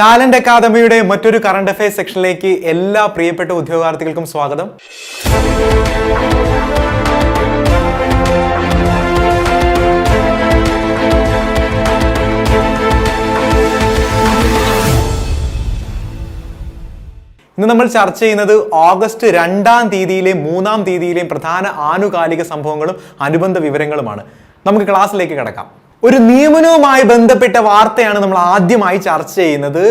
Talent അക്കാദമിയുടെ മറ്റൊരു current affairs സെക്ഷനിലേക്ക് എല്ലാ പ്രിയപ്പെട്ട ഉദ്യോഗാർത്ഥികൾക്കും സ്വാഗതം. ഇന്ന് നമ്മൾ ചർച്ച ചെയ്യുന്നത് ഓഗസ്റ്റ് രണ്ടാം തീയതിയിലെയും മൂന്നാം തീയതിയിലെയും പ്രധാന ആനുകാലിക സംഭവങ്ങളും അനുബന്ധ വിവരങ്ങളുമാണ്. നമുക്ക് ക്ലാസ്സിലേക്ക് കിടക്കാം. ഒരു നിയമനവുമായി ബന്ധപ്പെട്ട വാർത്തയാണ് നമ്മൾ ആദ്യമായി ചർച്ച ചെയ്യുന്നത്.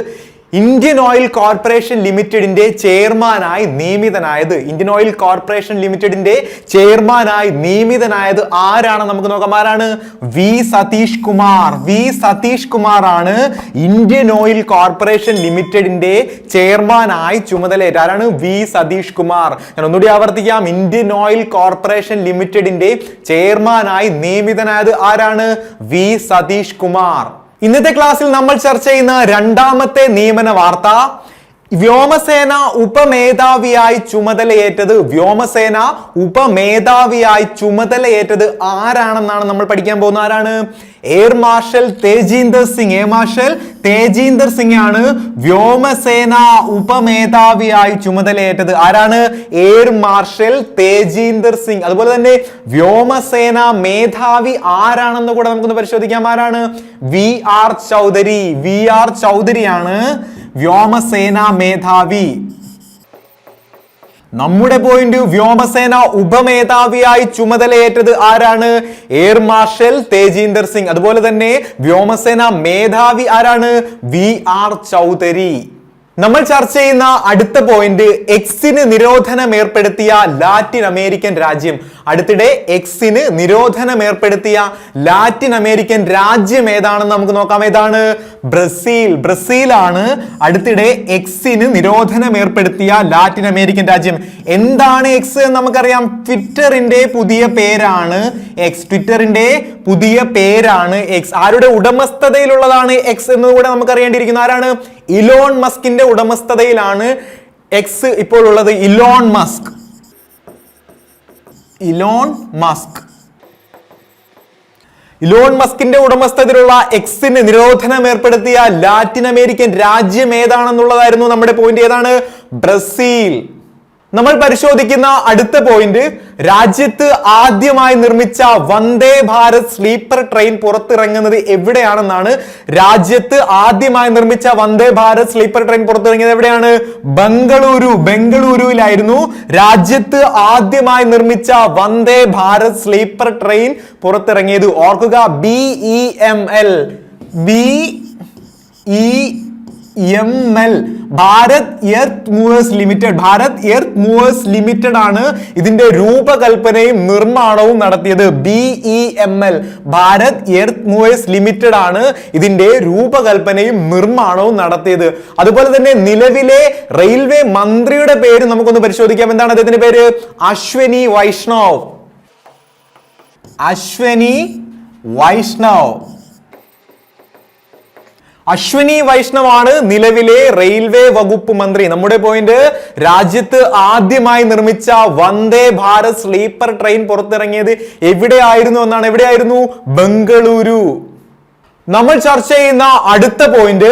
ഇന്ത്യൻ ഓയിൽ കോർപ്പറേഷൻ ലിമിറ്റഡിന്റെ ചെയർമാനായി നിയമിതനായത്. ഇന്ത്യൻ ഓയിൽ കോർപ്പറേഷൻ ലിമിറ്റഡിന്റെ ചെയർമാനായി നിയമിതനായത് ആരാണ്? നമുക്ക് നോക്കാം ആരാണ്? വി സതീഷ് കുമാർ. വി സതീഷ് കുമാർ ആണ് ഇന്ത്യൻ ഓയിൽ കോർപ്പറേഷൻ ലിമിറ്റഡിന്റെ ചെയർമാനായി ചുമതലയേറ്റ ആരാണ്? വി സതീഷ് കുമാർ. ഞാൻ ഒന്നുകൂടി ആവർത്തിക്കാം. ഇന്ത്യൻ ഓയിൽ കോർപ്പറേഷൻ ലിമിറ്റഡിന്റെ ചെയർമാനായി നിയമിതനായത് ആരാണ്? വി സതീഷ് കുമാർ. ഇന്നത്തെ ക്ലാസ്സിൽ നമ്മൾ ചർച്ച ചെയ്യുന്ന രണ്ടാമത്തെ നിയമന വാർത്ത. വ്യോമസേന ഉപമേധാവിയായി ചുമതലയേറ്റത് വ്യോമസേന ഉപമേധാവിയായി ചുമതലയേറ്റത് ആരാണെന്നാണ് നമ്മൾ പഠിക്കാൻ പോകുന്ന ആരാണ്? Air marshal Tejinder Singh. Air marshal Tejinder Singh ആണ് വ്യോമസേന ഉപമേധാവിയായി ചുമതലയേറ്റത്. ആരാണ്? Air marshal Tejinder Singh. അതുപോലെ തന്നെ വ്യോമസേന മേധാവി ആരാണെന്ന് കൂടെ നമുക്കൊന്ന് പരിശോധിക്കാം. ആരാണ്? V R Chaudhari. V R ചൗധരിയാണ് വ്യോമസേന മേധാവി. നമ്മുടെ പോയിന്റ് വ്യോമസേന ഉപമേധാവിയായി ചുമതലയേറ്റത് ആരാണ്? Air marshal Tejinder Singh. അതുപോലെ തന്നെ വ്യോമസേന മേധാവി ആരാണ്? V R Chaudhari. നമ്മൾ ചർച്ച ചെയ്യുന്ന അടുത്ത പോയിന്റ് എക്സിന് നിരോധനം ഏർപ്പെടുത്തിയ ലാറ്റിൻ അമേരിക്കൻ രാജ്യം. അടുത്തിടെ എക്സിന് നിരോധനം ഏർപ്പെടുത്തിയ ലാറ്റിൻ അമേരിക്കൻ രാജ്യം ഏതാണെന്ന് നമുക്ക് നോക്കാം. ഏതാണ്? ബ്രസീൽ. ബ്രസീലാണ് അടുത്തിടെ എക്സിന് നിരോധനം ഏർപ്പെടുത്തിയ ലാറ്റിൻ അമേരിക്കൻ രാജ്യം. എന്താണ് എക്സ് എന്ന് നമുക്കറിയാം. ട്വിറ്ററിന്റെ പുതിയ പേരാണ് എക്സ് ട്വിറ്ററിന്റെ പുതിയ പേരാണ് എക്സ് ആരുടെ ഉടമസ്ഥതയിലുള്ളതാണ് എക്സ് എന്ന് കൂടെ നമുക്ക് അറിയേണ്ടിയിരിക്കുന്നു ആരാണ്? ഇലോൺ മസ്കിന്റെ ഉടമസ്ഥതയിലാണ് എക്സ് ഇപ്പോൾ ഉള്ളത് Elon Musk. Elon Musk. Elon മസ്കിന്റെ ഉടമസ്ഥതയിലുള്ള എക്സിന് നിരോധനം ഏർപ്പെടുത്തിയ ലാറ്റിൻ അമേരിക്കൻ രാജ്യം ഏതാണെന്നുള്ളതായിരുന്നു നമ്മുടെ പോയിന്റ് ഏതാണ്? ബ്രസീൽ. നമ്മൾ പരിശോധിക്കുന്ന അടുത്ത പോയിന്റ് രാജ്യത്ത് ആദ്യമായി നിർമ്മിച്ച വന്ദേ ഭാരത് സ്ലീപ്പർ ട്രെയിൻ പുറത്തിറങ്ങുന്നത് എവിടെയാണെന്നാണ് രാജ്യത്ത് ആദ്യമായി നിർമ്മിച്ച വന്ദേ ഭാരത് സ്ലീപ്പർ ട്രെയിൻ പുറത്തിറങ്ങിയത് എവിടെയാണ്? ബംഗളൂരു. ബംഗളൂരുവിലായിരുന്നു രാജ്യത്ത് ആദ്യമായി നിർമ്മിച്ച വന്ദേ ഭാരത് സ്ലീപ്പർ ട്രെയിൻ പുറത്തിറങ്ങിയത്. ഓർക്കുക B E M L B E M L Bharat earth movers limited. Bharat earth movers limited ആണ് ഇതിന്റെ രൂപകൽപ്പനയും നിർമ്മാണവും നടത്തിയത് B E M L Bharat earth movers limited ആണ് ഇതിന്റെ രൂപകൽപ്പനയും നിർമ്മാണവും നടത്തിയത്. അതുപോലെ തന്നെ നിലവിലെ റെയിൽവേ മന്ത്രിയുടെ പേര് നമുക്കൊന്ന് പരിശോധിക്കാം. എന്താണ് അദ്ദേഹത്തിന്റെ പേര്? അശ്വനി വൈഷ്ണവ്. അശ്വനി വൈഷ്ണവ്. അശ്വിനി വൈഷ്ണവാണ് നിലവിലെ റെയിൽവേ വകുപ്പ് മന്ത്രി. നമ്മുടെ പോയിന്റ് രാജ്യത്ത് ആദ്യമായി നിർമ്മിച്ച വന്ദേ ഭാരത് സ്ലീപ്പർ ട്രെയിൻ പുറത്തിറങ്ങിയത് എവിടെയായിരുന്നു എന്നാണ്. എവിടെയായിരുന്നു? ബംഗളൂരു. നമ്മൾ ചർച്ച ചെയ്യുന്ന അടുത്ത പോയിന്റ്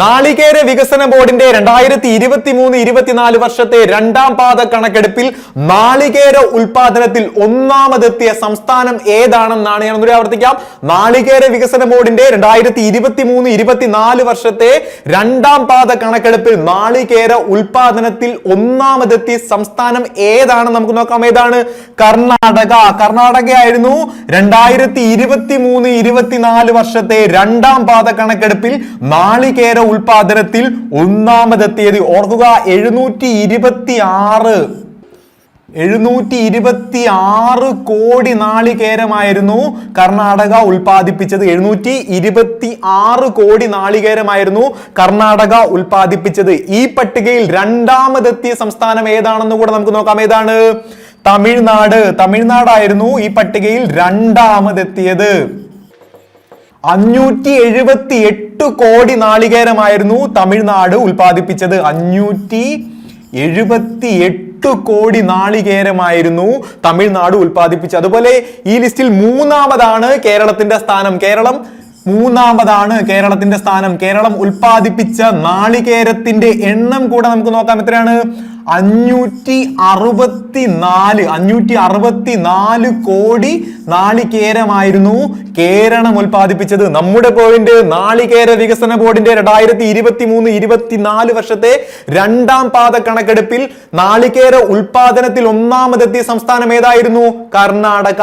നാളികേര വികസന ബോർഡിന്റെ രണ്ടായിരത്തി ഇരുപത്തി മൂന്ന് ഇരുപത്തിനാല് വർഷത്തെ രണ്ടാം പാദ കണക്കെടുപ്പിൽ നാളികേര ഉൽപാദനത്തിൽ ഒന്നാമതെത്തിയ സംസ്ഥാനം ഏതാണെന്നാണ് ഞാൻ ഒന്നുകൂടി ആവർത്തിക്കാം. നാളികേര വികസന ബോർഡിന്റെ രണ്ടായിരത്തി ഇരുപത്തി മൂന്ന് ഇരുപത്തിനാല് വർഷത്തെ രണ്ടാം പാദ കണക്കെടുപ്പിൽ നാളികേര ഉൽപാദനത്തിൽ ഒന്നാമതെത്തിയ സംസ്ഥാനം ഏതാണ് നമുക്ക് നോക്കാം. ഏതാണ്? കർണാടക. കർണാടക ആയിരുന്നു രണ്ടായിരത്തി ഇരുപത്തി മൂന്ന് ഇരുപത്തിനാല് വർഷത്തെ രണ്ടാം പാദ കണക്കെടുപ്പിൽ നാളികേര ഉൽപാദനത്തിൽ ഒന്നാമതെത്തിയത് ഓർക്കുക എഴുന്നൂറ്റി ഇരുപത്തി ആറ് എഴുന്നൂറ്റി ഇരുപത്തി ആറ് കോടി നാളികേരമായിരുന്നു കർണാടക ഉൽപാദിപ്പിച്ചത് എഴുന്നൂറ്റി ഇരുപത്തി ആറ് കോടി നാളികേരമായിരുന്നു കർണാടക ഉൽപാദിപ്പിച്ചത് ഈ പട്ടികയിൽ രണ്ടാമതെത്തിയ സംസ്ഥാനം ഏതാണെന്ന് കൂടെ നമുക്ക് നോക്കാം. ഏതാണ്? തമിഴ്നാട്. തമിഴ്നാടായിരുന്നു ഈ പട്ടികയിൽ രണ്ടാമതെത്തിയത്. അഞ്ഞൂറ്റി എഴുപത്തി എട്ട് കോടി നാളികേരമായിരുന്നു തമിഴ്നാട് ഉൽപ്പാദിപ്പിച്ചത്. അഞ്ഞൂറ്റി എഴുപത്തി എട്ട് കോടി നാളികേരമായിരുന്നു തമിഴ്നാട് ഉൽപ്പാദിപ്പിച്ചത്. അതുപോലെ ഈ ലിസ്റ്റിൽ മൂന്നാമതാണ് കേരളത്തിന്റെ സ്ഥാനം. കേരളം മൂന്നാമതാണ് കേരളത്തിന്റെ സ്ഥാനം. കേരളം ഉൽപ്പാദിപ്പിച്ച നാളികേരത്തിന്റെ എണ്ണം കൂടെ നമുക്ക് നോക്കാം. എത്രയാണ്? അഞ്ഞൂറ്റി അറുപത്തി നാല് അഞ്ഞൂറ്റി അറുപത്തി നാല് കോടി നാളികേരമായിരുന്നു കേരളം ഉൽപ്പാദിപ്പിച്ചത്. നമ്മുടെ പോയിന്റ് നാളികേര വികസന ബോർഡിന്റെ രണ്ടായിരത്തി ഇരുപത്തി മൂന്ന് ഇരുപത്തിനാല് വർഷത്തെ രണ്ടാം പാത കണക്കെടുപ്പിൽ നാളികേര ഉൽപാദനത്തിൽ ഒന്നാമതെത്തിയ സംസ്ഥാനം ഏതായിരുന്നു? കർണാടക.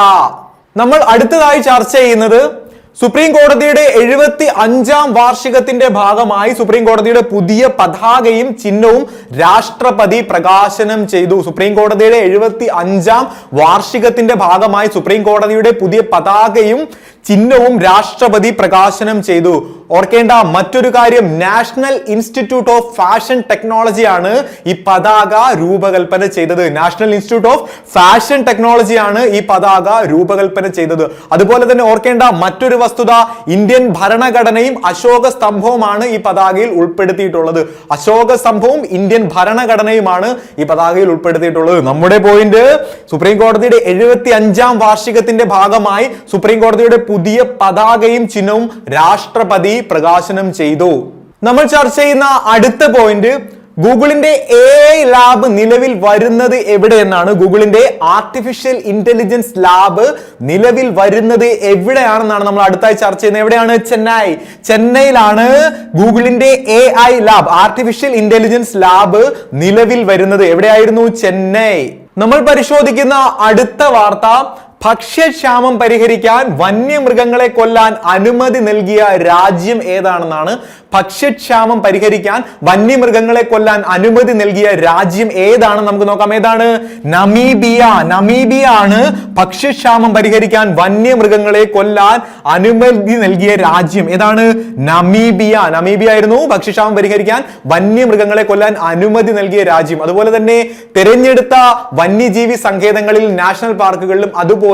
നമ്മൾ അടുത്തതായി ചർച്ച ചെയ്യുന്നത് സുപ്രീം കോടതിയുടെ എഴുപത്തി അഞ്ചാം വാർഷികത്തിന്റെ ഭാഗമായി സുപ്രീം കോടതിയുടെ പുതിയ പതാകയും ചിഹ്നവും രാഷ്ട്രപതി പ്രകാശനം ചെയ്തു. സുപ്രീം കോടതിയുടെ എഴുപത്തി അഞ്ചാം വാർഷികത്തിന്റെ ഭാഗമായി സുപ്രീം കോടതിയുടെ പുതിയ പതാകയും ചിഹ്നവും രാഷ്ട്രപതി പ്രകാശനം ചെയ്തു. ഓർക്കേണ്ട മറ്റൊരു കാര്യം national institute of fashion technology ആണ് ഈ പതാക രൂപകൽപ്പന ചെയ്തത്. National institute of fashion technology ആണ് ഈ പതാക രൂപകൽപ്പന ചെയ്തത്. അതുപോലെ തന്നെ ഓർക്കേണ്ട മറ്റൊരു വസ്തുത ഇന്ത്യൻ ഭരണഘടനയും അശോക സ്തംഭവുമാണ് ഈ പതാകയിൽ ഉൾപ്പെടുത്തിയിട്ടുള്ളത്. അശോക സ്തംഭവും ഇന്ത്യൻ ഭരണഘടനയുമാണ് ഈ പതാകയിൽ ഉൾപ്പെടുത്തിയിട്ടുള്ളത്. നമ്മുടെ പോയിന്റ് സുപ്രീം കോടതിയുടെ എഴുപത്തി അഞ്ചാം വാർഷികത്തിന്റെ ഭാഗമായി സുപ്രീം കോടതിയുടെ പുതിയ പതാകയും ചിഹ്നവും രാഷ്ട്രപതി പ്രകാശനം ചെയ്തു. നമ്മൾ ചർച്ച ചെയ്യുന്ന അടുത്ത പോയിന്റ് ഗൂഗിളിന്റെ എ ലാബ് നിലവിൽ വരുന്നത് എവിടെ എവിടെയെന്നാണ്. ഗൂഗിളിന്റെ ആർട്ടിഫിഷ്യൽ ഇന്റലിജൻസ് ലാബ് നിലവിൽ വരുന്നത് എവിടെയാണെന്നാണ് നമ്മൾ അടുത്തായി ചർച്ച ചെയ്യുന്നത്. എവിടെയാണ്? ചെന്നൈ. ചെന്നൈയിലാണ് ഗൂഗിളിന്റെ A I lab artificial intelligence lab നിലവിൽ വരുന്നത്. എവിടെയായിരുന്നു? ചെന്നൈ. നമ്മൾ പരിശോധിക്കുന്ന അടുത്ത വാർത്ത ഭക്ഷ്യക്ഷാമം പരിഹരിക്കാൻ വന്യമൃഗങ്ങളെ കൊല്ലാൻ അനുമതി നൽകിയ രാജ്യം ഏതാണെന്നാണ് ഭക്ഷ്യക്ഷാമം പരിഹരിക്കാൻ വന്യമൃഗങ്ങളെ കൊല്ലാൻ അനുമതി നൽകിയ രാജ്യം ഏതാണെന്ന് നമുക്ക് നോക്കാം. ഏതാണ്? നമീബിയ. നമീബിയ ആണ് ഭക്ഷ്യക്ഷാമം പരിഹരിക്കാൻ വന്യമൃഗങ്ങളെ കൊല്ലാൻ അനുമതി നൽകിയ രാജ്യം. ഏതാണ്? നമീബിയ. നമീബിയ ആയിരുന്നു ഭക്ഷ്യക്ഷാമം പരിഹരിക്കാൻ വന്യമൃഗങ്ങളെ കൊല്ലാൻ അനുമതി നൽകിയ രാജ്യം. അതുപോലെ തന്നെ തിരഞ്ഞെടുത്ത വന്യജീവി സങ്കേതങ്ങളിൽ നാഷണൽ പാർക്കുകളിലും അതുപോലെ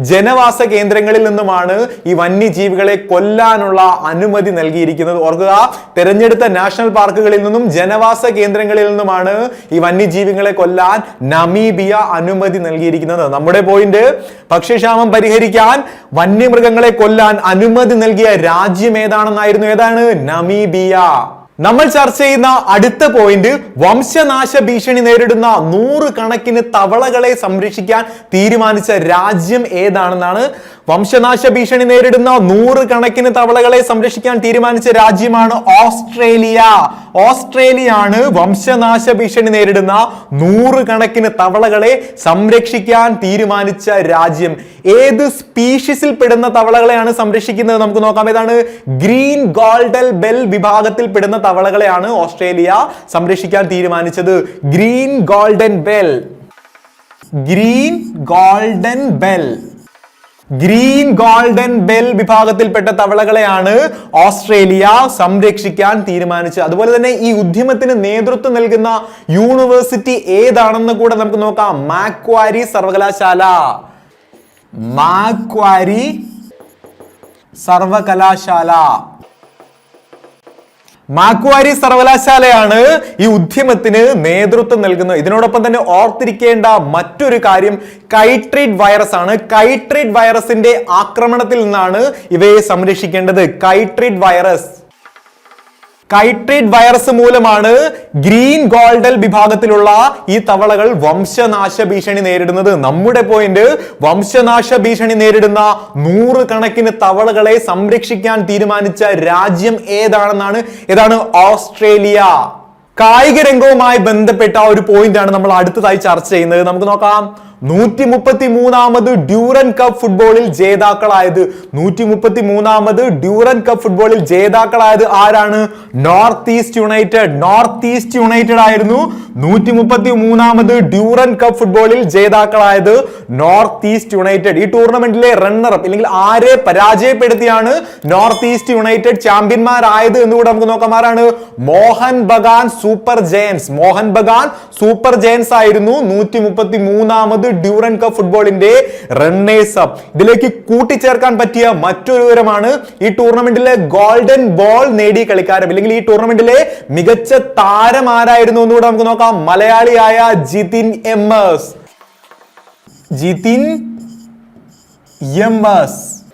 ജനവാസ കേന്ദ്രങ്ങളിൽ നിന്നുമാണ് ഈ വന്യജീവികളെ കൊല്ലാനുള്ള അനുമതി നൽകിയിരിക്കുന്നത്. ഓർക്കുക തെരഞ്ഞെടുത്ത നാഷണൽ പാർക്കുകളിൽ നിന്നും ജനവാസ കേന്ദ്രങ്ങളിൽ നിന്നുമാണ് ഈ വന്യജീവികളെ കൊല്ലാൻ നമീബിയ അനുമതി നൽകിയിരിക്കുന്നത്. നമ്മുടെ പോയിന്റ് ഭക്ഷ്യക്ഷാമം പരിഹരിക്കാൻ വന്യമൃഗങ്ങളെ കൊല്ലാൻ അനുമതി നൽകിയ രാജ്യം ഏതാണെന്നായിരുന്നു? ഏതാണ്? നമീബിയ. നമ്മൾ ചർച്ച ചെയ്യുന്ന അടുത്ത പോയിന്റ് വംശനാശ ഭീഷണി നേരിടുന്ന നൂറ് കണക്കിന് തവളകളെ സംരക്ഷിക്കാൻ തീരുമാനിച്ച രാജ്യം ഏതാണെന്നാണ് വംശനാശ ഭീഷണി നേരിടുന്ന നൂറ് കണക്കിന് തവളകളെ സംരക്ഷിക്കാൻ തീരുമാനിച്ച രാജ്യമാണ് ഓസ്ട്രേലിയ. ഓസ്ട്രേലിയ ആണ് വംശനാശ ഭീഷണി നേരിടുന്ന നൂറ് കണക്കിന് തവളകളെ സംരക്ഷിക്കാൻ തീരുമാനിച്ച രാജ്യം. ഏത് സ്പീഷീസിൽ പെടുന്ന തവളകളെയാണ് സംരക്ഷിക്കുന്നത്? നമുക്ക് നോക്കാം. ഏതാണ്? ഗ്രീൻ ഗോൾഡൽ ബെൽ വിഭാഗത്തിൽ പെടുന്ന തവളകളെയാണ് ഓസ്ട്രേലിയ സംരക്ഷിക്കാൻ തീരുമാനിച്ചത്. Green golden bell. Green golden bell. Green golden bell വിഭാഗത്തിൽപ്പെട്ട തവളകളെയാണ് ഓസ്ട്രേലിയ സംരക്ഷിക്കാൻ തീരുമാനിച്ചത്. അതുപോലെ തന്നെ ഈ ഉദ്യമത്തിന് നേതൃത്വം നൽകുന്ന യൂണിവേഴ്സിറ്റി ഏതാണെന്ന് കൂടെ നമുക്ക് നോക്കാം. മാക്വാരി സർവകലാശാല. മാക്വാരി സർവകലാശാല. മാക്വാരി സർവകലാശാലയാണ് ഈ ഉദ്യമത്തിന് നേതൃത്വം നൽകുന്നത്. ഇതിനോടൊപ്പം തന്നെ ഓർത്തിരിക്കേണ്ട മറ്റൊരു കാര്യം കൈട്രേറ്റ് വൈറസ് ആണ്. കൈട്രേറ്റ് വൈറസിന്റെ ആക്രമണത്തിൽ നിന്നാണ് ഇവയെ സംരക്ഷിക്കേണ്ടത്. കൈട്രേറ്റ് വൈറസ് കൈട്രേറ്റ് വൈറസ് മൂലമാണ് ഗ്രീൻ ഗോൾഡൽ വിഭാഗത്തിലുള്ള ഈ തവളകൾ വംശനാശ ഭീഷണി നേരിടുന്നത്. നമ്മുടെ പോയിന്റ് വംശനാശ ഭീഷണി നേരിടുന്ന നൂറ് കണക്കിന് തവളകളെ സംരക്ഷിക്കാൻ തീരുമാനിച്ച രാജ്യം ഏതാണെന്നാണ്? ഏതാണ് ഓസ്ട്രേലിയ. കായിക രംഗവുമായി ബന്ധപ്പെട്ട ഒരു പോയിന്റാണ് നമ്മൾ അടുത്തതായി ചർച്ച ചെയ്യുന്നത്. നമുക്ക് നോക്കാം. നൂറ്റി മുപ്പത്തി മൂന്നാമത് ഡ്യൂറൻ കപ്പ് ഫുട്ബോളിൽ ജേതാക്കളായത്. നൂറ്റി മുപ്പത്തി മൂന്നാമത് ഡ്യൂറൻ കപ്പ് ഫുട്ബോളിൽ ജേതാക്കളായത് ആരാണ്? North East United. North East United ആയിരുന്നു. നൂറ്റി മുപ്പത്തി മൂന്നാമത് ഡ്യൂറൻ കപ്പ് ഫുട്ബോളിൽ ജേതാക്കളായത് നോർത്ത് ഈസ്റ്റ് യുണൈറ്റഡ്. ഈ ടൂർണമെന്റിലെ റണ്ണർ അപ്പ് അല്ലെങ്കിൽ ആരെ പരാജയപ്പെടുത്തിയാണ് നോർത്ത് ഈസ്റ്റ് യുണൈറ്റഡ് ചാമ്പ്യന്മാരായത് എന്നുകൂടെ നമുക്ക് നോക്കാം. ആരാണ്? Mohun Bagan super giants. Mohun Bagan super giants ആയിരുന്നു. നൂറ്റി മുപ്പത്തി മൂന്നാമത് ഡ്യൂറൻ കപ്പ് ഫുട്ബോളിന്റെ റണ്ണേഴ്സ് അപ്പ് ഇതിലേക്ക് കൂട്ടിച്ചേർക്കാൻ പറ്റിയ മറ്റൊരു വിവരമാണ് ഈ ടൂർണമെന്റിലെ ഗോൾഡൻ ബോൾ നേടിയ കളിക്കാരൻ. അല്ലെങ്കിൽ ഈ ടൂർണമെന്റിലെ മികച്ച താരം ആരായിരുന്നു എന്നുകൂടെ നമുക്ക് നോക്കാം. മലയാളിയായ Jithin M S. Jithin M S.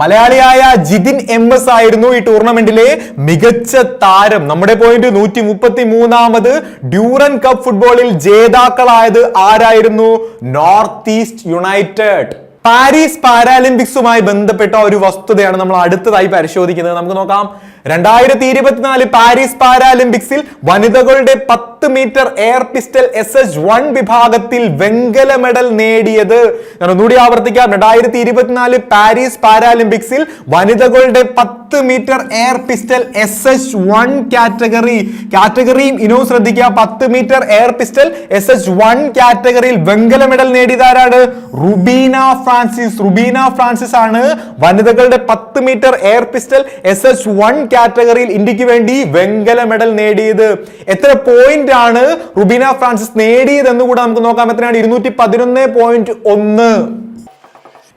മലയാളിയായ ജിതിൻ എം എസ് ആയിരുന്നു ഈ ടൂർണമെന്റിലെ മികച്ച താരം. നമ്മുടെ പോയിന്റ് നൂറ്റി മുപ്പത്തി മൂന്നാമത് ഡ്യൂറൻ കപ്പ് ഫുട്ബോളിൽ ജേതാക്കളായത് ആരായിരുന്നു? North East United. പാരീസ് പാരാലിമ്പിക്സുമായി ബന്ധപ്പെട്ട ഒരു വസ്തുതയാണ് നമ്മൾ അടുത്തതായി പരിശോധിക്കുന്നത്. നമുക്ക് നോക്കാം. രണ്ടായിരത്തി ഇരുപത്തിനാല് പാരീസ് പാരാലിമ്പിക്സിൽ വനിതകളുടെ പത്ത് metre air pistol S H one വിഭാഗത്തിൽ വെങ്കല മെഡൽ നേടിയത്. ഞാൻ ഒന്നുകൂടി ആവർത്തിക്കാം. രണ്ടായിരത്തി ഇരുപത്തിനാല് പാരീസ് പാരാലിമ്പിക്സിൽ വനിതകളുടെ പത്ത് metre air pistol S H one category കാറ്റഗറിയും ഇനവും ശ്രദ്ധിക്കുക. പത്ത് metre air pistol S H one കാറ്റഗറിയിൽ വെങ്കല മെഡൽ നേടിയതാരാണ്? റുബീന ഫ്രാൻസിസ് റുബീന ഫ്രാൻസിസ് ആണ്. വനിതകളുടെ പത്ത് metre air pistol S S one കാറ്റഗറിയിൽ ഇന്ത്യയ്ക്ക് വേണ്ടി വെങ്കല മെഡൽ നേടിയത്. എത്ര പോയിന്റ് ആണ് റുബീന ഫ്രാൻസിസ് നേടിയതെന്ന് കൂടെ നമുക്ക് നോക്കാം. എത്രയാണ്? ഇരുന്നൂറ്റി പതിനൊന്ന് പോയിന്റ് ഒന്ന്.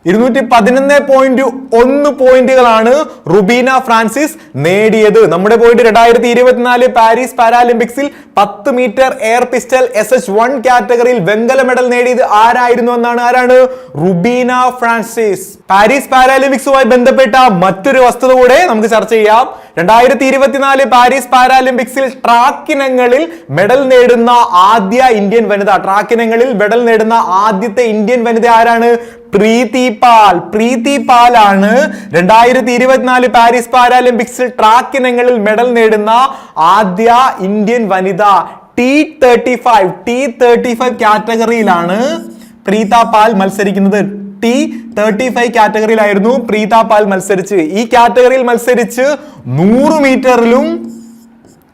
ഇരുന്നൂറ്റി പതിനൊന്ന് പോയിന്റ് ഒന്ന് പോയിന്റുകളാണ് റുബീന ഫ്രാൻസിസ് നേടിയത്. നമ്മുടെ പോയിന്റ് രണ്ടായിരത്തി ഇരുപത്തിനാല് പാരീസ് പാരാലിമ്പിക്സിൽ പത്ത് metre air pistol S H one കാറ്റഗറിയിൽ വെങ്കല മെഡൽ നേടിയത് ആരായിരുന്നു എന്നാണ്? ആരാണ്? റുബീന ഫ്രാൻസിസ്. പാരീസ് പാരാലിമ്പിക്സുമായി ബന്ധപ്പെട്ട മറ്റൊരു വസ്തുത കൂടെ നമുക്ക് ചർച്ച ചെയ്യാം. രണ്ടായിരത്തി ഇരുപത്തിനാല് പാരീസ് പാരാലിമ്പിക്സിൽ ട്രാക്ക് ഇനങ്ങളിൽ മെഡൽ നേടുന്ന ആദ്യ ഇന്ത്യൻ വനിത. ട്രാക്ക് ഇനങ്ങളിൽ മെഡൽ നേടുന്ന ആദ്യത്തെ ഇന്ത്യൻ വനിത ആരാണ്? പ്രീതി പാൽ. പ്രീതി പാൽ ആണ് രണ്ടായിരത്തി ഇരുപത്തിനാല് പാരീസ് പാരാലിമ്പിക്സിൽ ട്രാക്ക് ഇനങ്ങളിൽ മെഡൽ നേടുന്ന ആദ്യ ഇന്ത്യൻ വനിത. T thirty five. T thirty five കാറ്റഗറിയിലാണ് Preetha Pal മത്സരിക്കുന്നത്. ടി തേർട്ടി ഫൈവ് കാറ്റഗറിയിലായിരുന്നു പ്രീത പാൽ മത്സരിച്ച്. ഈ കാറ്റഗറിയിൽ മത്സരിച്ച് നൂറ് മീറ്ററിലും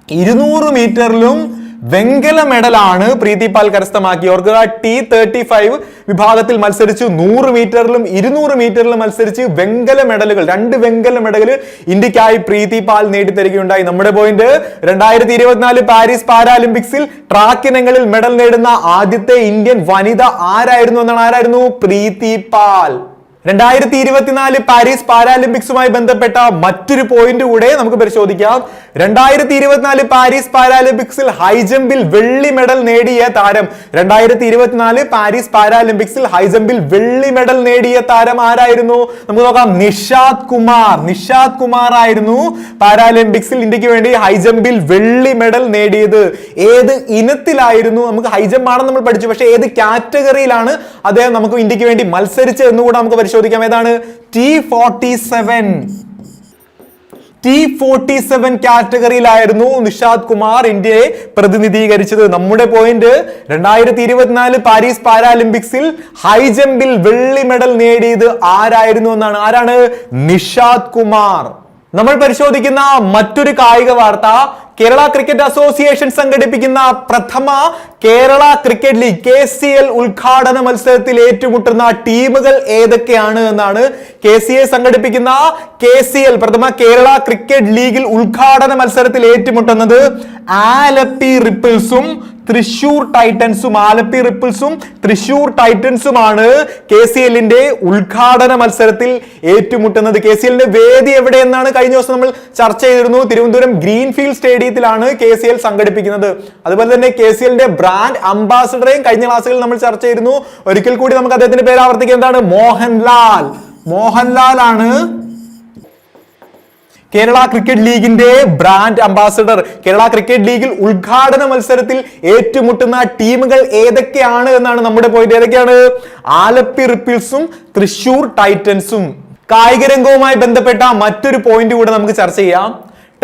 ഇരുന്നൂറ് മീറ്ററിലും വെങ്കല മെഡലാണ് പ്രീതി പാൽ കരസ്ഥമാക്കി ഓർക്കുക. ടി തേർട്ടി ഫൈവ് വിഭാഗത്തിൽ മത്സരിച്ചു. നൂറ് മീറ്ററിലും ഇരുന്നൂറ് മീറ്ററിലും മത്സരിച്ച് വെങ്കല മെഡലുകൾ രണ്ട് വെങ്കല മെഡലുകൾ ഇന്ത്യക്കായി പ്രീതി പാൽ നേടിത്തരികയുണ്ടായി. നമ്മുടെ പോയിന്റ് രണ്ടായിരത്തി ഇരുപത്തിനാല് പാരീസ് പാരാലിമ്പിക്സിൽ ട്രാക്ക് ഇനങ്ങളിൽ മെഡൽ നേടുന്ന ആദ്യത്തെ ഇന്ത്യൻ വനിത ആരായിരുന്നു എന്നാണ് ആരായിരുന്നു? പ്രീതി പാൽ. രണ്ടായിരത്തി ഇരുപത്തിനാല് പാരീസ് പാരാലിമ്പിക്സുമായി ബന്ധപ്പെട്ട മറ്റൊരു പോയിന്റ് കൂടെ നമുക്ക് പരിശോധിക്കാം. രണ്ടായിരത്തി ഇരുപത്തിനാല് പാരീസ് പാരാലിമ്പിക്സിൽ ഹൈജമ്പിൽ വെള്ളി മെഡൽ നേടിയ താരം. രണ്ടായിരത്തി ഇരുപത്തിനാല് പാരീസ് പാരാലിമ്പിക്സിൽ ഹൈജമ്പിൽ വെള്ളി മെഡൽ നേടിയ താരം ആരായിരുന്നു? നമുക്ക് നോക്കാം. നിഷാദ് കുമാർ. നിഷാദ് കുമാർ ആയിരുന്നു പാരാലിമ്പിക്സിൽ ഇന്ത്യയ്ക്ക് വേണ്ടി ഹൈജമ്പിൽ വെള്ളി മെഡൽ നേടിയത്. ഏത് ഇനത്തിലായിരുന്നു? നമുക്ക് ഹൈജമ്പാണെന്ന് നമ്മൾ പഠിച്ചു. പക്ഷേ ഏത് കാറ്റഗറിയിലാണ് അദ്ദേഹം നമുക്ക് ഇന്ത്യയ്ക്ക് വേണ്ടി മത്സരിച്ചത് എന്നുകൂടെ നമുക്ക് പരിശോധിക്കാം. ഏതാണ്? T forty seven T forty seven കാറ്റഗറിയിലായിരുന്നു Nishad Kumar ഇന്ത്യയെ പ്രതിനിധീകരിച്ചത്. നമ്മുടെ പോയിന്റ് രണ്ടായിരത്തി ഇരുപത്തിനാല് പാരീസ് പാരാലിമ്പിക്സിൽ ഹൈ ജമ്പിൽ വെള്ളി മെഡൽ നേടിയത് ആരായിരുന്നു എന്നാണ്? ആരാണ്? നിഷാദ് കുമാർ. നമ്മൾ പരിശോധിക്കുന്ന മറ്റൊരു കായിക വാർത്ത കേരള ക്രിക്കറ്റ് അസോസിയേഷൻ സംഘടിപ്പിക്കുന്ന പ്രഥമ Kerala cricket league K C L ഉദ്ഘാടന മത്സരത്തിൽ ഏറ്റുമുട്ടുന്ന ടീമുകൾ ഏതൊക്കെയാണ് എന്നാണ് കെ സി എ സംഘടിപ്പിക്കുന്ന കെ സി എൽ പ്രഥമ കേരള ക്രിക്കറ്റ് ലീഗിൽ ഉദ്ഘാടന മത്സരത്തിൽ ഏറ്റുമുട്ടുന്നത് ആലപ്പി റിപ്പിൾസും തൃശൂർ ടൈറ്റൻസും ആലപ്പി റിപ്പിൾസും തൃശൂർ ടൈറ്റൻസുമാണ് കെ സി എല്ലിന്റെ ഉദ്ഘാടന മത്സരത്തിൽ ഏറ്റുമുട്ടുന്നത്. കെ സി എല്ലിന്റെ വേദി എവിടെയെന്നാണ് കഴിഞ്ഞ ദിവസം നമ്മൾ ചർച്ച ചെയ്തിരുന്നു. തിരുവനന്തപുരം ഗ്രീൻഫീൽഡ് സ്റ്റേഡിയത്തിലാണ് കെ സി എൽ സംഘടിപ്പിക്കുന്നത്. അതുപോലെ തന്നെ കെ സി എല്ലിന്റെ ബ്രാൻഡ് അംബാസഡറെയും കഴിഞ്ഞ ക്ലാസ്സുകളിൽ നമ്മൾ ചർച്ച ചെയ്തിരുന്നു. ഒരിക്കൽ കൂടി നമുക്ക് അദ്ദേഹത്തിന്റെ പേര് ആവർത്തിക്കുക എന്താണ്? മോഹൻലാൽ. മോഹൻലാൽ ആണ് കേരള ക്രിക്കറ്റ് ലീഗിന്റെ ബ്രാൻഡ് അംബാസഡർ. കേരള ക്രിക്കറ്റ് ലീഗിൽ ഉദ്ഘാടന മത്സരത്തിൽ ഏറ്റുമുട്ടുന്ന ടീമുകൾ ഏതൊക്കെയാണ് എന്നാണ് നമ്മുടെ പോയിന്റ് ഏതൊക്കെയാണ്? ആലപ്പി റിപ്പിൾസും തൃശൂർ ടൈറ്റൻസും. കായിക രംഗവുമായി ബന്ധപ്പെട്ട മറ്റൊരു പോയിന്റ് കൂടെ നമുക്ക് ചർച്ച ചെയ്യാം.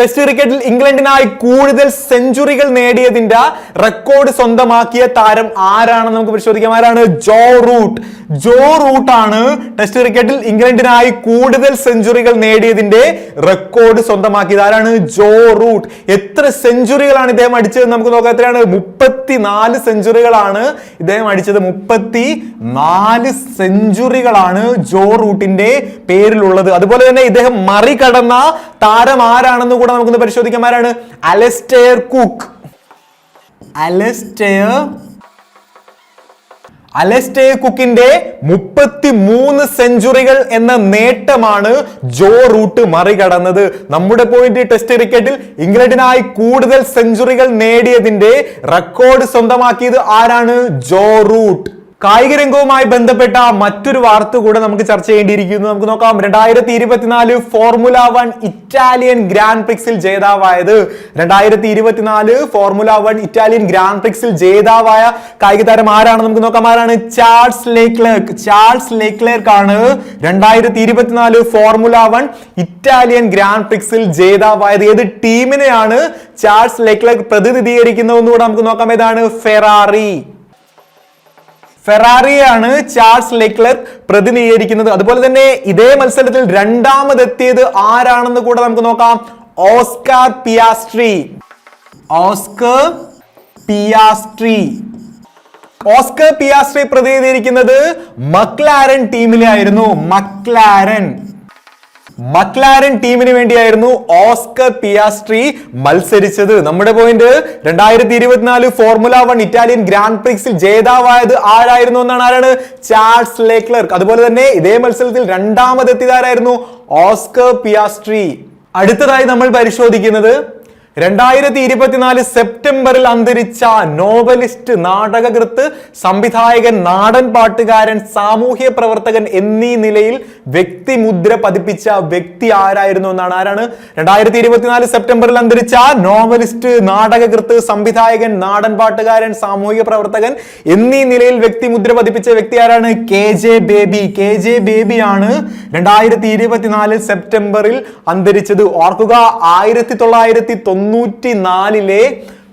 ടെസ്റ്റ് ക്രിക്കറ്റിൽ ഇംഗ്ലണ്ടിനായി കൂടുതൽ സെഞ്ചുറികൾ നേടിയതിന്റെ റെക്കോർഡ് സ്വന്തമാക്കിയ താരം ആരാണെന്ന് നമുക്ക് പരിശോധിക്കാം. ആരാണ്? Joe Root. ജോ റൂട്ട് ആണ് ടെസ്റ്റ് ക്രിക്കറ്റിൽ ഇംഗ്ലണ്ടിനായി കൂടുതൽ സെഞ്ചുറികൾ നേടിയതിന്റെ റെക്കോർഡ് സ്വന്തമാക്കിയത്. ആരാണ്? Joe Root. എത്ര സെഞ്ചുറികളാണ് ഇദ്ദേഹം അടിച്ചത് നമുക്ക് നോക്കാം. എത്രയാണ്? മുപ്പത്തി നാല് സെഞ്ചുറികളാണ് ഇദ്ദേഹം അടിച്ചത്. മുപ്പത്തി നാല് സെഞ്ചുറികളാണ് ജോ റൂട്ടിന്റെ പേരിലുള്ളത്. അതുപോലെ തന്നെ ഇദ്ദേഹം മറികടന്ന താരം ആരാണെന്ന് കൂടെ നമുക്കൊന്ന് പരിശോധിക്കാം ആരാണ്? അലസ്റ്റെയർ കുക്ക്. അലസ്റ്റെയർ അലസ്റ്റേ കുക്കിന്റെ മുപ്പത്തി മൂന്ന് സെഞ്ചുറികൾ എന്ന നേട്ടമാണ് ജോ റൂട്ട് മറികടന്നത്. നമ്മുടെ പോയിന്റ് ടെസ്റ്റ് ക്രിക്കറ്റിൽ ഇംഗ്ലണ്ടിനായി കൂടുതൽ സെഞ്ചുറികൾ നേടിയതിന്റെ റെക്കോർഡ് സ്വന്തമാക്കിയത് ആരാണ്? Joe Root. കായിക രംഗവുമായി ബന്ധപ്പെട്ട മറ്റൊരു വാർത്ത കൂടെ നമുക്ക് ചർച്ച ചെയ്യേണ്ടിയിരിക്കുന്നു. നമുക്ക് നോക്കാം. രണ്ടായിരത്തി ഇരുപത്തിനാല് ഫോർമുല വൺ ഇറ്റാലിയൻ ഗ്രാൻഡ് പ്രിക്സിൽ ജേതാവായത്. രണ്ടായിരത്തി ഇരുപത്തിനാല് ഫോർമുല വൺ ഇറ്റാലിയൻ ഗ്രാൻഡ് പ്രിക്സിൽ ജേതാവായ കായിക താരം ആരാണ്? നമുക്ക് നോക്കാം. ആരാണ്? ചാൾസ് ലേക്ലേർക്ക്. ചാൾസ് ലേക്ലേർക്ക് ആണ് രണ്ടായിരത്തി ഇരുപത്തിനാല് ഫോർമുല വൺ ഇറ്റാലിയൻ ഗ്രാൻഡ് പ്രിക്സിൽ ജേതാവായത്. ഏത് ടീമിനെയാണ് ചാൾസ് ലേക്ലേർക്ക് പ്രതിനിധീകരിക്കുന്നതെന്നുകൂടെ നമുക്ക് നോക്കാം. ഏതാണ്? ഫെറാറി. ഫെറാറിയാണ് ചാൾസ് ലെക്ലർക്ക് പ്രതിനിധീകരിക്കുന്നത്. അതുപോലെ തന്നെ ഇതേ മത്സരത്തിൽ രണ്ടാമതെത്തിയത് ആരാണെന്ന് കൂടെ നമുക്ക് നോക്കാം. Oscar Piastri. Oscar Piastri. Oscar Piastri പ്രതിനിധീകരിക്കുന്നത് മക്ലാരൻ ടീമിലായിരുന്നു മക്ലാരൻ. മക്ലാരൻ ടീമിന് വേണ്ടിയായിരുന്നു ഓസ്കർ പിയാസ്ട്രി മത്സരിച്ചത്. നമ്മുടെ പോയിന്റ് രണ്ടായിരത്തി ഇരുപത്തിനാല് ഫോർമുല വൺ ഇറ്റാലിയൻ ഗ്രാൻഡ് പ്രിക്സിൽ ജേതാവായത് ആരായിരുന്നു എന്നാണ് ആരാണ്? Charles Leclerc. അതുപോലെ തന്നെ ഇതേ മത്സരത്തിൽ രണ്ടാമതെത്തിയതാരായിരുന്നു ഓസ്കർ പിയാസ്ട്രി. അടുത്തതായി നമ്മൾ പരിശോധിക്കുന്നത് രണ്ടായിരത്തി ഇരുപത്തിനാല് സെപ്റ്റംബറിൽ അന്തരിച്ച നോവലിസ്റ്റ് നാടകകൃത്ത് സംവിധായകൻ നാടൻ പാട്ടുകാരൻ സാമൂഹ്യ പ്രവർത്തകൻ എന്നീ നിലയിൽ വ്യക്തി മുദ്ര പതിപ്പിച്ച വ്യക്തി ആരായിരുന്നു എന്നാണ് ആരാണ്? രണ്ടായിരത്തി ഇരുപത്തിനാല് സെപ്റ്റംബറിൽ അന്തരിച്ച നോവലിസ്റ്റ് നാടകകൃത്ത് സംവിധായകൻ നാടൻ പാട്ടുകാരൻ സാമൂഹിക പ്രവർത്തകൻ എന്നീ നിലയിൽ വ്യക്തി മുദ്ര പതിപ്പിച്ച വ്യക്തി ആരാണ്? K J Baby. K J Baby ആണ് രണ്ടായിരത്തി ഇരുപത്തിനാല് സെപ്റ്റംബറിൽ അന്തരിച്ചത്. ഓർക്കുക ആയിരത്തി തൊള്ളായിരത്തി തൊണ്ണൂറ്റി നാലിലെ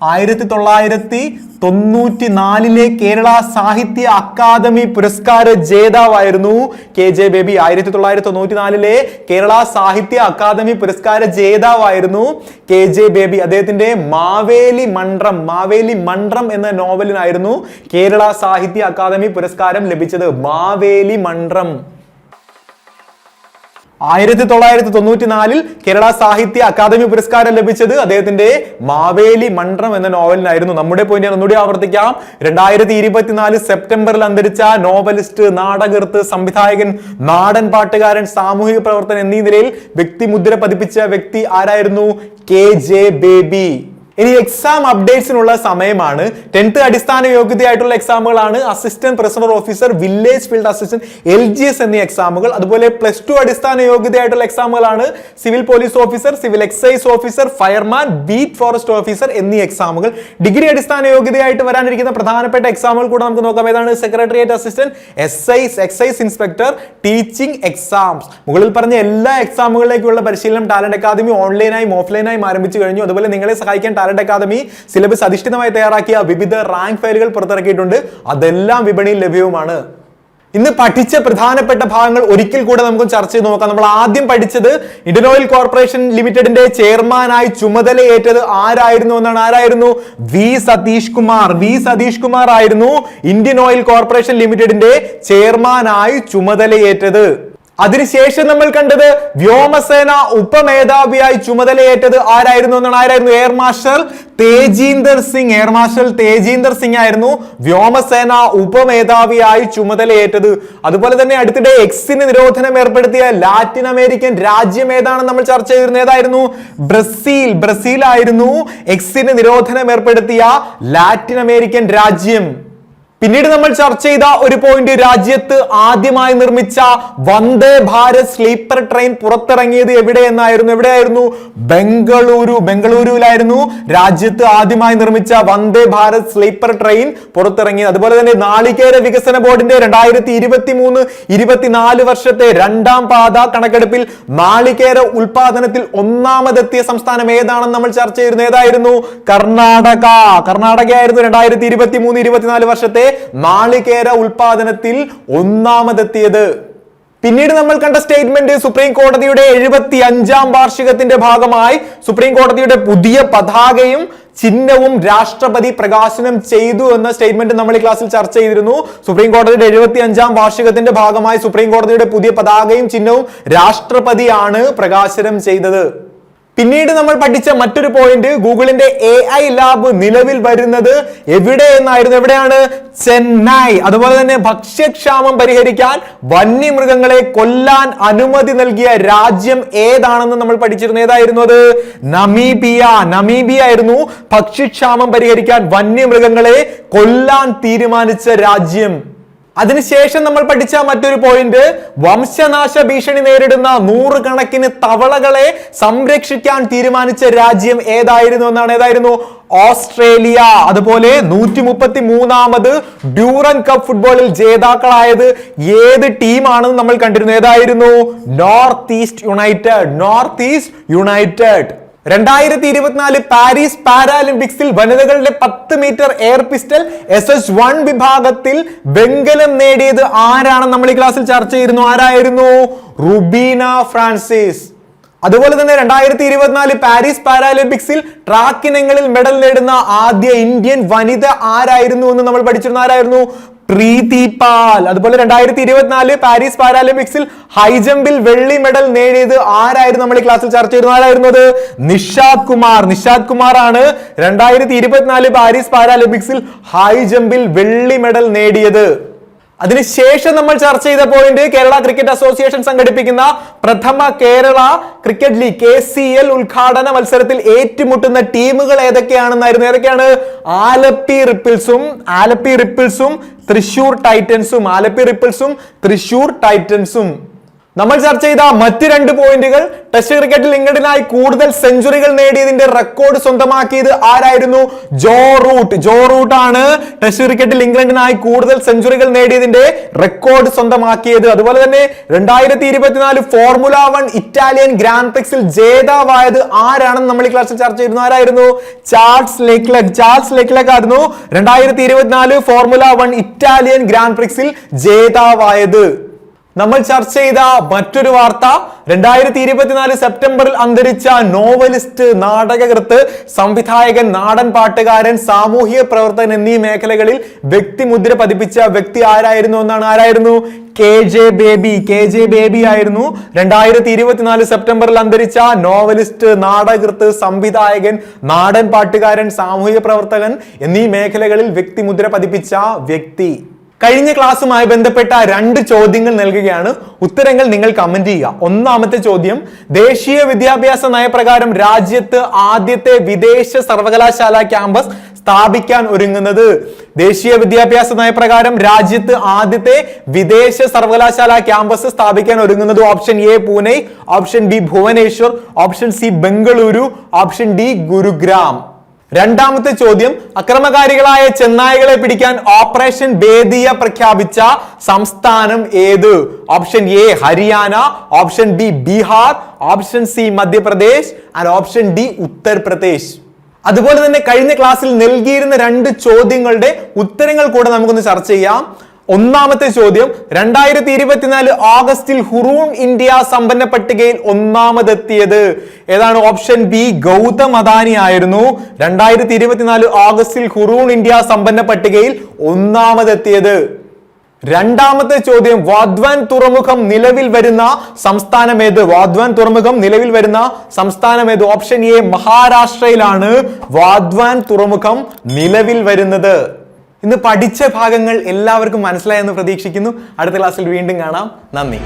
ആയിരത്തി തൊള്ളായിരത്തി തൊണ്ണൂറ്റി നാലിലെ കേരള സാഹിത്യ അക്കാദമി പുരസ്കാര ജേതാവായിരുന്നു കെ ജെ ബേബി. ആയിരത്തി തൊള്ളായിരത്തി തൊണ്ണൂറ്റി നാലിലെ കേരള സാഹിത്യ അക്കാദമി പുരസ്കാര ജേതാവായിരുന്നു കെ ജെ ബേബി. അദ്ദേഹത്തിന്റെ മാവേലി മണ്ഡ്രം മാവേലി മണ്ഡ്രം എന്ന നോവലിനായിരുന്നു കേരള സാഹിത്യ അക്കാദമി പുരസ്കാരം ലഭിച്ചത്. മാവേലി മണ്ഡ്രം. ആയിരത്തി തൊള്ളായിരത്തി തൊണ്ണൂറ്റി നാലിൽ കേരള സാഹിത്യ അക്കാദമി പുരസ്കാരം ലഭിച്ചത് അദ്ദേഹത്തിന്റെ മാവേലി മണ്ഡ്രം എന്ന നോവലിനായിരുന്നു. നമ്മുടെ പോയിന്റ് ഒന്നുകൂടി ആവർത്തിക്കാം. രണ്ടായിരത്തി ഇരുപത്തിനാല് സെപ്റ്റംബറിൽ അന്തരിച്ച നോവലിസ്റ്റ് നാടകൃത്ത് സംവിധായകൻ നാടൻ പാട്ടുകാരൻ സാമൂഹിക പ്രവർത്തകൻ എന്നീ നിലയിൽ വ്യക്തിമുദ്ര പതിപ്പിച്ച വ്യക്തി ആരായിരുന്നു? K J Baby. ഇനി എക്സാം അപ്ഡേറ്റ്സിനുള്ള സമയമാണ്. ടെൻത്ത് അടിസ്ഥാന യോഗ്യതയായിട്ടുള്ള എക്സാമുകളാണ് assistant president officer village field assistant L G S എന്നീ എക്സാമുകൾ അതുപോലെ പ്ലസ് ടു അടിസ്ഥാന യോഗ്യതയായിട്ടുള്ള എക്സാമുകളാണ് civil police officer civil excise officer fireman beat forest officer എന്നീ എക്സാമുകൾ ഡിഗ്രി അടിസ്ഥാന യോഗ്യതയായിട്ട് വരാനിരിക്കുന്ന പ്രധാനപ്പെട്ട എക്സാമുകൾ കൂടെ നമുക്ക് നോക്കാം. ഏതാണ്? Secretariat assistant S I excise inspector teaching exams മുകളിൽ പറഞ്ഞ എല്ലാ എക്സാമുകളിലേക്കുള്ള പരിശീലനം ടാലന്റ് അക്കാദമി ഓൺലൈനായും ഓഫ്ലൈനായും ആരംഭിച്ചു കഴിഞ്ഞു. അതുപോലെ നിങ്ങളെ സഹായിക്കാൻ ടാലന്റ് അക്കാദമി സിലബസ് അധിഷ്ഠിതമായി തയ്യാറാക്കിയ വിവിധ റാങ്ക് ഫയലുകൾ പുറത്തിറക്കിയിട്ടുണ്ട്. അതെല്ലാം വിപണിയിൽ ലഭ്യവുമാണ്. ഇന്ന് പഠിച്ച പ്രധാനപ്പെട്ട ഭാഗങ്ങൾ ഒരിക്കൽ കൂടെ നമുക്ക് ചർച്ച ചെയ്ത് നോക്കാം. നമ്മൾ ആദ്യം പഠിച്ചത് ഇന്ത്യൻ ഓയിൽ കോർപ്പറേഷൻ ലിമിറ്റഡിന്റെ ചെയർമാനായി ചുമതലയേറ്റത് ആരായിരുന്നു എന്നാണ്. ആരായിരുന്നു? വി സതീഷ് കുമാർ. വി സതീഷ് കുമാർ ആയിരുന്നു ഇന്ത്യൻ ഓയിൽ കോർപ്പറേഷൻ ലിമിറ്റഡിന്റെ ചെയർമാനായി ചുമതലയേറ്റത്. അതിനുശേഷം നമ്മൾ കണ്ടത് വ്യോമസേന ഉപമേധാവിയായി ചുമതലയേറ്റത് ആരായിരുന്നു എന്നാണ്. ആരായിരുന്നു? Air marshal Tejinder Singh. Air marshal Tejinder Singh ആയിരുന്നു വ്യോമസേന ഉപമേധാവിയായി ചുമതലയേറ്റത്. അതുപോലെ തന്നെ അടുത്തിടെ എക്സിന് നിരോധനം ഏർപ്പെടുത്തിയ ലാറ്റിൻ അമേരിക്കൻ രാജ്യം ഏതാണെന്ന് നമ്മൾ ചർച്ച ചെയ്തിരുന്നത്? ഏതായിരുന്നു? ബ്രസീൽ. ബ്രസീൽ ആയിരുന്നു എക്സിന് നിരോധനം ഏർപ്പെടുത്തിയ ലാറ്റിൻ അമേരിക്കൻ രാജ്യം. പിന്നീട് നമ്മൾ ചർച്ച ചെയ്ത ഒരു പോയിന്റ് രാജ്യത്ത് ആദ്യമായി നിർമ്മിച്ച വന്ദേ ഭാരത് സ്ലീപ്പർ ട്രെയിൻ പുറത്തിറങ്ങിയത് എവിടെ എന്നായിരുന്നു എവിടെയായിരുന്നു? ബംഗളൂരു ബംഗളൂരുവിലായിരുന്നു രാജ്യത്ത് ആദ്യമായി നിർമ്മിച്ച വന്ദേ ഭാരത് സ്ലീപ്പർ ട്രെയിൻ പുറത്തിറങ്ങിയത്. അതുപോലെ തന്നെ നാളികേര വികസന ബോർഡിന്റെ രണ്ടായിരത്തി ഇരുപത്തി മൂന്ന് ഇരുപത്തിനാല് വർഷത്തെ രണ്ടാം പാത കണക്കെടുപ്പിൽ നാളികേര ഉൽപാദനത്തിൽ ഒന്നാമതെത്തിയ സംസ്ഥാനം ഏതാണെന്ന് നമ്മൾ ചർച്ച ചെയ്തിരുന്നത് ഏതായിരുന്നു? കർണാടക. കർണാടകയായിരുന്നു രണ്ടായിരത്തി ഇരുപത്തി മൂന്ന് ഇരുപത്തിനാല് വർഷത്തെ നാളികേര ഉൽപാദനത്തിൽ ഒന്നാമതെത്തിയത്. പിന്നീട് നമ്മൾ കണ്ട സ്റ്റേറ്റ്മെന്റ് സുപ്രീം കോടതിയുടെ എഴുപത്തി അഞ്ചാം വാർഷികത്തിന്റെ ഭാഗമായി സുപ്രീം കോടതിയുടെ പുതിയ പതാകയും ചിഹ്നവും രാഷ്ട്രപതി പ്രകാശനം ചെയ്തു എന്ന സ്റ്റേറ്റ്മെന്റ് നമ്മൾ ഈ ക്ലാസ്സിൽ ചർച്ച ചെയ്തിരുന്നു. സുപ്രീം കോടതിയുടെ എഴുപത്തി അഞ്ചാം വാർഷികത്തിന്റെ ഭാഗമായി സുപ്രീം കോടതിയുടെ പുതിയ പതാകയും ചിഹ്നവും രാഷ്ട്രപതിയാണ് പ്രകാശനം ചെയ്തത്. പിന്നീട് നമ്മൾ പഠിച്ച മറ്റൊരു പോയിന്റ് ഗൂഗിളിന്റെ എ ഐ ലാബ് നിലവിൽ വരുന്നത് എവിടെ എന്നായിരുന്നു എവിടെയാണ്? ചെന്നൈ. അതുപോലെ തന്നെ ഭക്ഷ്യക്ഷാമം പരിഹരിക്കാൻ വന്യമൃഗങ്ങളെ കൊല്ലാൻ അനുമതി നൽകിയ രാജ്യം ഏതാണെന്ന് നമ്മൾ പഠിച്ചിരുന്നു ഏതായിരുന്നു അത്? നമീബിയ. നമീബിയ ആയിരുന്നു ഭക്ഷ്യക്ഷാമം പരിഹരിക്കാൻ വന്യമൃഗങ്ങളെ കൊല്ലാൻ തീരുമാനിച്ച രാജ്യം. അതിനുശേഷം നമ്മൾ പഠിച്ച മറ്റൊരു പോയിന്റ് വംശനാശ ഭീഷണി നേരിടുന്ന നൂറുകണക്കിന് തവളകളെ സംരക്ഷിക്കാൻ തീരുമാനിച്ച രാജ്യം ഏതായിരുന്നു എന്നാണ് ഏതായിരുന്നു? ഓസ്ട്രേലിയ. അതുപോലെ നൂറ്റി മുപ്പത്തി മൂന്നാമത് ഡ്യൂറൻ കപ്പ് ഫുട്ബോളിൽ ജേതാക്കളായത് ഏത് ടീമാണെന്ന് നമ്മൾ കണ്ടിരുന്നു. ഏതായിരുന്നു? North East United. North East United. രണ്ടായിരത്തി ഇരുപത്തിനാല് പാരീസ് പാരാലിമ്പിക്സിൽ വനിതകളുടെ പത്ത് metre air pistol S S one വിഭാഗത്തിൽ വെങ്കലം നേടിയത് ആരാണ് നമ്മൾ ഈ ക്ലാസ്സിൽ ചർച്ച ചെയ്തിരുന്നു ആരായിരുന്നു? റുബീന ഫ്രാൻസിസ്. അതുപോലെ തന്നെ രണ്ടായിരത്തി ഇരുപത്തിനാല് പാരീസ് പാരാലിമ്പിക്സിൽ ട്രാക്ക് ഇനങ്ങളിൽ മെഡൽ നേടുന്ന ആദ്യ ഇന്ത്യൻ വനിത ആരായിരുന്നു എന്ന് നമ്മൾ പഠിച്ചിരുന്ന ആരായിരുന്നു? പ്രീതി പാൽ അതുപോലെ രണ്ടായിരത്തി ഇരുപത്തിനാല് പാരീസ് പാരാലിമ്പിക്സിൽ ഹൈജമ്പിൽ വെള്ളി മെഡൽ നേടിയത് ആരായിരുന്നു നമ്മൾ ഈ ക്ലാസ്സിൽ ചർച്ച ചെയ്തിരുന്നത്? ആരായിരുന്നത് നിഷാദ് കുമാർ. നിഷാദ് കുമാർ ആണ് രണ്ടായിരത്തി ഇരുപത്തിനാല് പാരീസ് പാരാലിമ്പിക്സിൽ ഹൈജമ്പിൽ വെള്ളി മെഡൽ നേടിയത്. അതിനുശേഷം നമ്മൾ ചർച്ച ചെയ്ത പോയിന്റ് കേരള ക്രിക്കറ്റ് അസോസിയേഷൻ സംഘടിപ്പിക്കുന്ന പ്രഥമ Kerala cricket league K C L ഉദ്ഘാടന മത്സരത്തിൽ ഏറ്റുമുട്ടുന്ന ടീമുകൾ ഏതൊക്കെയാണെന്നായിരുന്നു? ഏതൊക്കെയാണ്? ആലപ്പി റിപ്പിൾസും ആലപ്പി റിപ്പിൾസും തൃശൂർ ടൈറ്റൻസും ആലപ്പി റിപ്പിൾസും തൃശൂർ ടൈറ്റൻസും നമ്മൾ ചർച്ച ചെയ്ത മറ്റ് രണ്ട് പോയിന്റുകൾ ടെസ്റ്റ് ക്രിക്കറ്റിൽ ഇംഗ്ലണ്ടിനായി കൂടുതൽ സെഞ്ചുറികൾ നേടിയതിന്റെ റെക്കോർഡ് സ്വന്തമാക്കിയത് ആരായിരുന്നു? Joe Root. ജോ റൂട്ട് ആണ് ടെസ്റ്റ് ക്രിക്കറ്റിൽ ഇംഗ്ലണ്ടിനായി കൂടുതൽ സെഞ്ചുറികൾ നേടിയതിന്റെ റെക്കോർഡ് സ്വന്തമാക്കിയത്. അതുപോലെ തന്നെ രണ്ടായിരത്തി ഇരുപത്തിനാല് ഫോർമുല വൺ ഇറ്റാലിയൻ ഗ്രാൻഡ് പ്രിക്സിൽ ജേതാവായത് ആരാണെന്ന് നമ്മൾ ഈ ക്ലാസ്സിൽ ചർച്ച ചെയ്തിരുന്നു. ആരായിരുന്നു? ചാൾസ് ലെക്ലക് ചാൾസ് ലെക്ലക് ആയിരുന്നു രണ്ടായിരത്തി ഇരുപത്തിനാല് ഫോർമുല വൺ ഇറ്റാലിയൻ ഗ്രാൻഡ് പ്രിക്സിൽ ജേതാവായത്. നമ്മൾ ചർച്ച ചെയ്ത മറ്റൊരു വാർത്ത രണ്ടായിരത്തി ഇരുപത്തിനാല് സെപ്റ്റംബറിൽ അന്തരിച്ച നോവലിസ്റ്റ് നാടകകൃത്ത് സംവിധായകൻ നാടൻ പാട്ടുകാരൻ സാമൂഹിക പ്രവർത്തകൻ എന്നീ മേഖലകളിൽ വ്യക്തിമുദ്ര പതിപ്പിച്ച വ്യക്തി ആരായിരുന്നു എന്നാണ് ആരായിരുന്നു? K J Baby. K J Baby ആയിരുന്നു. രണ്ടായിരത്തി ഇരുപത്തിനാല് സെപ്റ്റംബറിൽ അന്തരിച്ച നോവലിസ്റ്റ് നാടകൃത്ത് സംവിധായകൻ നാടൻ പാട്ടുകാരൻ സാമൂഹിക പ്രവർത്തകൻ എന്നീ മേഖലകളിൽ വ്യക്തിമുദ്ര പതിപ്പിച്ച വ്യക്തി കഴിഞ്ഞ ക്ലാസ്സുമായി ബന്ധപ്പെട്ട രണ്ട് ചോദ്യങ്ങൾ നൽകുകയാണ്. ഉത്തരങ്ങൾ നിങ്ങൾ കമന്റ് ചെയ്യുക. ഒന്നാമത്തെ ചോദ്യം ദേശീയ വിദ്യാഭ്യാസ നയപ്രകാരം രാജ്യത്ത് ആദ്യത്തെ വിദേശ സർവകലാശാല ക്യാമ്പസ് സ്ഥാപിക്കാൻ ഒരുങ്ങുന്നത്. ദേശീയ വിദ്യാഭ്യാസ നയപ്രകാരം രാജ്യത്ത് ആദ്യത്തെ വിദേശ സർവകലാശാല ക്യാമ്പസ് സ്ഥാപിക്കാൻ ഒരുങ്ങുന്നത് option A Pune option B Bhubaneswar option C Bengaluru option D Gurugram. രണ്ടാമത്തെ ചോദ്യം അക്രമകാരികളായ ചെന്നായകളെ പിടിക്കാൻ ഓപ്പറേഷൻ ബേദിയ പ്രഖ്യാപിച്ച സംസ്ഥാനം ഏത്? Option A Haryana option B Bihar option C Madhya Pradesh and option D Uttar Pradesh. അതുപോലെ തന്നെ കഴിഞ്ഞ ക്ലാസ്സിൽ നൽകിയിരുന്ന രണ്ട് ചോദ്യങ്ങളുടെ ഉത്തരങ്ങൾ കൂടെ നമുക്കൊന്ന് ചർച്ച ചെയ്യാം. ഒന്നാമത്തെ ചോദ്യം രണ്ടായിരത്തി ഇരുപത്തിനാല് ഓഗസ്റ്റിൽ ഹുറൂൺ ഇന്ത്യ സമ്പന്ന പട്ടികയിൽ ഒന്നാമതെത്തിയത്. ഏതാണ് ഓപ്ഷൻ ബി ഗൗതം അദാനി ആയിരുന്നു. രണ്ടായിരത്തി ഇരുപത്തിനാല് ഓഗസ്റ്റിൽ ഹുറൂൺ ഇന്ത്യ സമ്പന്ന പട്ടികയിൽ ഒന്നാമതെത്തിയത്. രണ്ടാമത്തെ ചോദ്യം വാദ്വാൻ തുറമുഖം നിലവിൽ വരുന്ന സംസ്ഥാനം ഏത്? വാദ്വാൻ തുറമുഖം നിലവിൽ വരുന്ന സംസ്ഥാനം ഏത്? Option A മഹാരാഷ്ട്രയിലാണ്. വാദ്വാൻ തുറമുഖം നിലവിൽ വരുന്നത്. ഇന്ന് പഠിച്ച ഭാഗങ്ങൾ എല്ലാവർക്കും മനസ്സിലായെന്ന് പ്രതീക്ഷിക്കുന്നു. അടുത്ത ക്ലാസ്സിൽ വീണ്ടും കാണാം. നന്ദി.